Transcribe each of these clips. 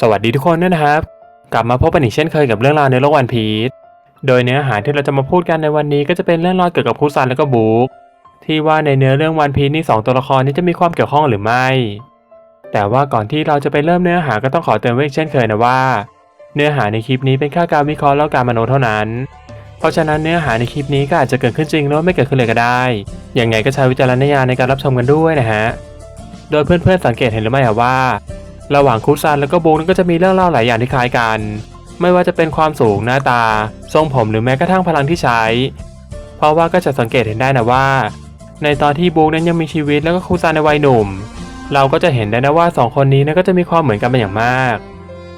สวัสดีทุกคนด้วยนะครับ กลับมาพบกันอีกเช่นเคยกับเรื่องราวในโลกวันพีชโดยเนื้อหาที่เราจะมาพูดกันในวันนี้ก็จะเป็นเรื่องราวเกี่ยวกับคุซันและก็บุ๊กที่ว่าในเนื้อเรื่องวันพีชนี่สองตัวละครนี้จะมีความเกี่ยวข้องหรือไม่ แต่ว่าก่อนที่เราจะไปเริ่มเนื้อหาก็ต้องขอเตือนไว้อีกเช่นเคยนะว่า เนื้อหาในคลิปนี้เป็นแค่การวิเคราะห์แล้วการมโนเท่านั้น เพราะฉะนั้นเนื้อหาในคลิปนี้ก็อาจจะเกิดขึ้นจริงหรือไม่เกิดขึ้นเลยก็ได้ยังไงก็ใช้วิจารณญาณในการรับชมกันด้วยนะฮะโดยเพื่อนๆสังเกตเห็นหรือไม่ว่า ระหว่างคุซันแล้วก็บุ๊กนั้นก็จะมีเรื่องเล่าหลายอย่างที่คล้ายกัน ไม่ว่าจะเป็นความสูงหน้าตา ทรงผมหรือแม้กระทั่งพลังที่ใช้ เพราะว่าก็จะสังเกตเห็นได้นะว่า ในตอนที่บุ๊กนั้นยังมีชีวิตแล้วก็คุซันในวัยหนุ่ม เราก็จะเห็นได้นะว่าสองคนนี้นั้นก็จะมีความเหมือนกันเป็นอย่างมาก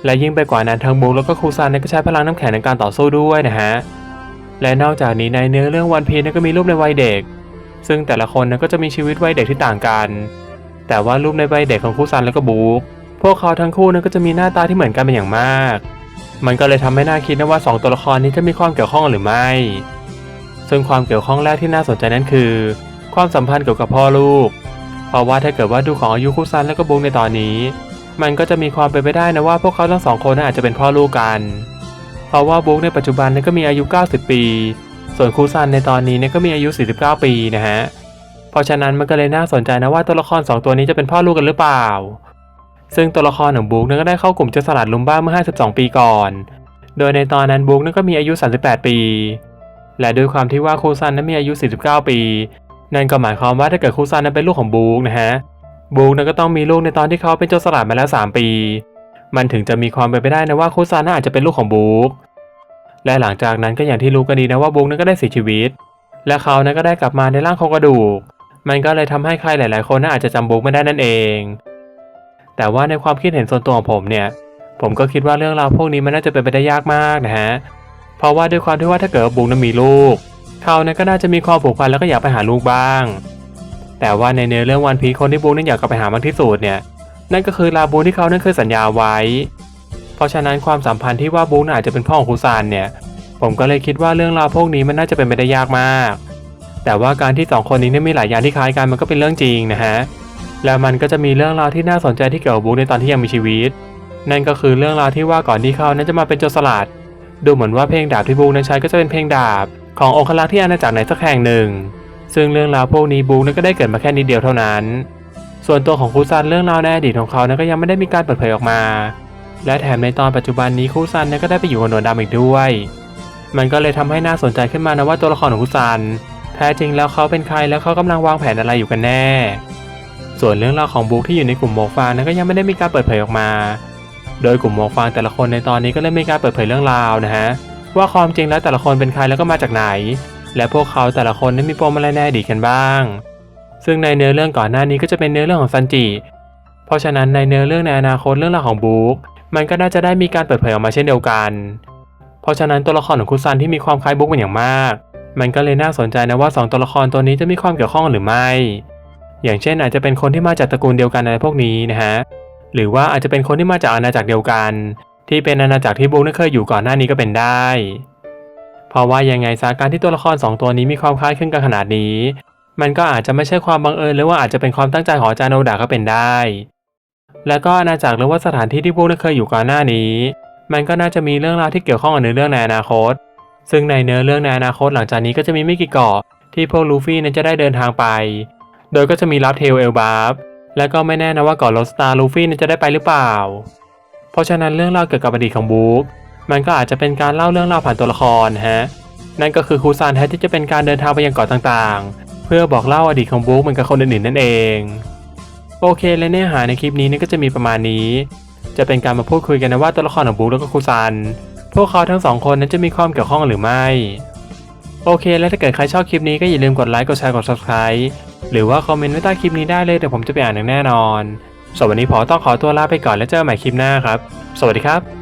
และยิ่งไปกว่านั้นทั้งบุ๊กแล้วก็คุซันนั้นก็ใช้พลังน้ำแข็งในการต่อสู้ด้วยนะฮะและนอกจากนี้ในเนื้อเรื่องวันพีนั้นก็มีรูปในวัยเด็ก ซึ่งแต่ละคนนั้นก็จะมีชีวิตวัยเด็กที่ต่างกัน แต่ว่ารูปในวัยเด็กของคุซันแล้วก็บุ๊ก พวกเขาทั้งคู่นั้นก็จะมีหน้าตาที่เหมือนกันเป็นอย่างมาก มันก็เลยทำให้น่าคิดนะว่าสองตัวละครนี้จะมีความเกี่ยวข้องหรือไม่ ซึ่งความเกี่ยวข้องแรกที่น่าสนใจนั้นคือ ความสัมพันธ์เกี่ยวกับพ่อลูก เพราะว่าถ้าเกิดว่าดูของอายุคุซันและก็บุ๊กในตอนนี้ มันก็จะมีความเป็นไปได้นะว่าพวกเขาทั้งสองคนนั้นอาจจะเป็นพ่อลูกกัน เพราะว่าบุ๊กในปัจจุบันนั้นก็มีอายุ 90 ปี ส่วนคุซันในตอนนี้เนี่ยก็มีอายุ 49 ปีนะฮะ เพราะฉะนั้นมันก็เลยน่าสนใจนะว่าตัวละครสองตัวนี้จะเป็นพ่อลูกกันหรือเปล่า ซึ่งตัวละครของบุ๊กนั้นก็ได้เข้ากลุ่มโจรสลัดลุมบ้าเมื่อ 52 ปีก่อน โดยในตอนนั้นบุ๊กนั้นก็มีอายุ 38 ปี และด้วยความที่ว่าคูซันนั้นมีอายุ 49 ปี นั่นก็หมายความว่าถ้าเกิดคูซันนั้นเป็นลูกของบุ๊กนะฮะ บุ๊กนั้นก็ต้องมีลูกในตอนที่เขาเป็นโจรสลัดมาแล้ว 3 ปี มันถึงจะมีความเป็นไปได้นะว่าคูซันน่าอาจจะเป็นลูกของบุ๊ก และหลังจากนั้นก็อย่างที่รู้กันดีนะว่าบุ๊กนั้นก็ได้เสียชีวิต และเขานั้นก็ได้กลับมาในร่างของกระดูก มันก็เลยทำให้ใครหลาย ๆ คนน่าอาจจะจำบุ๊กไม่ได้นั่นเอง แต่ว่าในความคิดเห็นส่วนตัวของผมเนี่ย ผมก็คิดว่าเรื่องราวพวกนี้มันน่าจะเป็นไปได้ยากมากนะฮะ เพราะว่าด้วยความที่ว่าถ้าเกิดบุ๊กนั้นมีลูก เขานั้นก็น่าจะมีความผูกพันแล้วก็อยากไปหาลูกบ้าง แต่ว่าในเนื้อเรื่องวันพีคนที่บุ๊กนั้นอยากกลับไปหามากที่สุดเนี่ย นั่นก็คือลาบูที่เขานั้นเคยสัญญาไว้ เพราะฉะนั้นความสัมพันธ์ที่ว่าบุ๊กน่าอาจจะเป็นพ่อของคุซานเนี่ย ผมก็เลยคิดว่าเรื่องราวพวกนี้มันน่าจะเป็นไปได้ยากมาก แต่ว่าการที่สองคนนี้เนี่ยมีหลายอย่างที่คล้ายกันมันก็เป็นเรื่องจริงนะฮะ แล้วมันก็จะมีเรื่องราวที่น่าสนใจที่เกี่ยวกับบุ๊กในตอนที่ยังมีชีวิต นั่นก็คือเรื่องราวที่ว่าก่อนที่เขานั้นจะมาเป็นโจรสลัด ดูเหมือนว่าเพลงดาบที่บุ๊กนั้นใช้ก็จะเป็นเพลงดาบ ขององครักษ์ที่อาณาจักรไหนสักแห่งหนึ่ง ซึ่งเรื่องราวพวกนี้บุ๊กนั้นก็ได้เกิดมาแค่นิดเดียวเท่านั้น ส่วนตัวของคูซันเรื่องราวในอดีตของเขานั้นก็ยังไม่ได้มีการเปิดเผยออกมา และแถมในตอนปัจจุบันนี้คูซันนั้นก็ได้ไปอยู่กับหนวดดำอีกด้วย มันก็เลยทำให้น่าสนใจขึ้นมานะว่าตัวละครของคุซัน แท้จริงแล้วเขาเป็นใครแล้วเขากำลังวางแผนอะไรอยู่กันแน่ ส่วนเรื่องราวของบุ๊กที่อยู่ในกลุ่มหมฟางนั้นก็ยังไม่ได้มีการเปิดเผยออกมา โดยกลุ่มหมฟางแต่ละคนในตอนนี้ก็เริ่มมีการเปิดเผยเรื่องราวนะฮะว่าความจริงแล้วแต่ละคนเป็นใครแล้วก็มาจากไหน และพวกเขาแต่ละคนนั้นมีปมอะไรในอดีตกันบ้าง ซึ่งในเนื้อเรื่องก่อนหน้านี้ก็จะเป็นเนื้อเรื่องของซันจิ เพราะฉะนั้นในเนื้อเรื่องในอนาคตเรื่องราวของบุ๊กมันก็น่าจะได้มีการเปิดเผยออกมาเช่นเดียวกัน เพราะฉะนั้นตัวละครของคุซันที่มีความคล้ายบุ๊กเป็นอย่างมาก มันก็เลยน่าสนใจนะว่าสองตัวละครตัวนี้จะมีความเกี่ยวข้องหรือไม่ อย่างเช่นอาจจะเป็นคนที่มาจากตระกูลเดียวกันอะไรพวกนี้นะฮะหรือว่าอาจจะเป็นคนที่มาจากอาณาจักรเดียวกัน ที่เป็นอาณาจักรที่บุ๊กนั้นเคยอยู่ก่อนหน้านี้ก็เป็นได้ เพราะว่ายังไงสาการที่ตัวละครสองตัวนี้มีความคล้ายคลึงกันขนาดนี้ มันก็อาจจะไม่ใช่ความบังเอิญหรือว่าอาจจะเป็นความตั้งใจของอาจารย์โนดาก็เป็นได้ แล้วก็อาณาจักรหรือว่าสถานที่ที่พวกนั้นเคยอยู่ก่อนหน้านี้ มันก็น่าจะมีเรื่องราวที่เกี่ยวข้องกับเนื้อเรื่องในอนาคต ซึ่งในเนื้อเรื่องในอนาคตหลังจากนี้ก็จะมีไม่กี่เกาะที่พวกลูฟี่นั้นจะได้เดินทางไป โดยก็จะมีลับเทลเอลบาร์และก็ไม่แน่นะว่าเกาะโรสตาร์ลูฟี่จะได้ไปหรือเปล่า เพราะฉะนั้นเรื่องราวเกี่ยวกับอดีตของบุ๊กมันก็อาจจะเป็นการเล่าเรื่องราวผ่านตัวละครฮะ นั่นก็คือคูซานแท้ที่จะเป็นการเดินทางไปยังเกาะต่างๆ เพื่อบอกเล่าอดีตของบุ๊กเหมือนกับคนอื่นๆนั่นเอง โอเคและเนื้อหาในคลิปนี้นี่ก็จะมีประมาณนี้ จะเป็นการมาพูดคุยกันนะว่าตัวละครของบุ๊กแล้วก็คูซานพวกเขาทั้งสองคนนั้นจะมีความเกี่ยวข้องหรือไม่ โอเค และถ้าเกิดใครชอบคลิปนี้ก็อย่าลืมกดไลค์กดแชร์กด subscribe หรือว่าคอมเมนต์ไว้ใต้คลิปนี้ได้เลยเดี๋ยวผมจะไปอ่านอย่างแน่นอนสำหรับวันนี้ผมต้องขอตัวลาไปก่อนแล้วเจอกันใหม่คลิปหน้าครับ สวัสดีครับ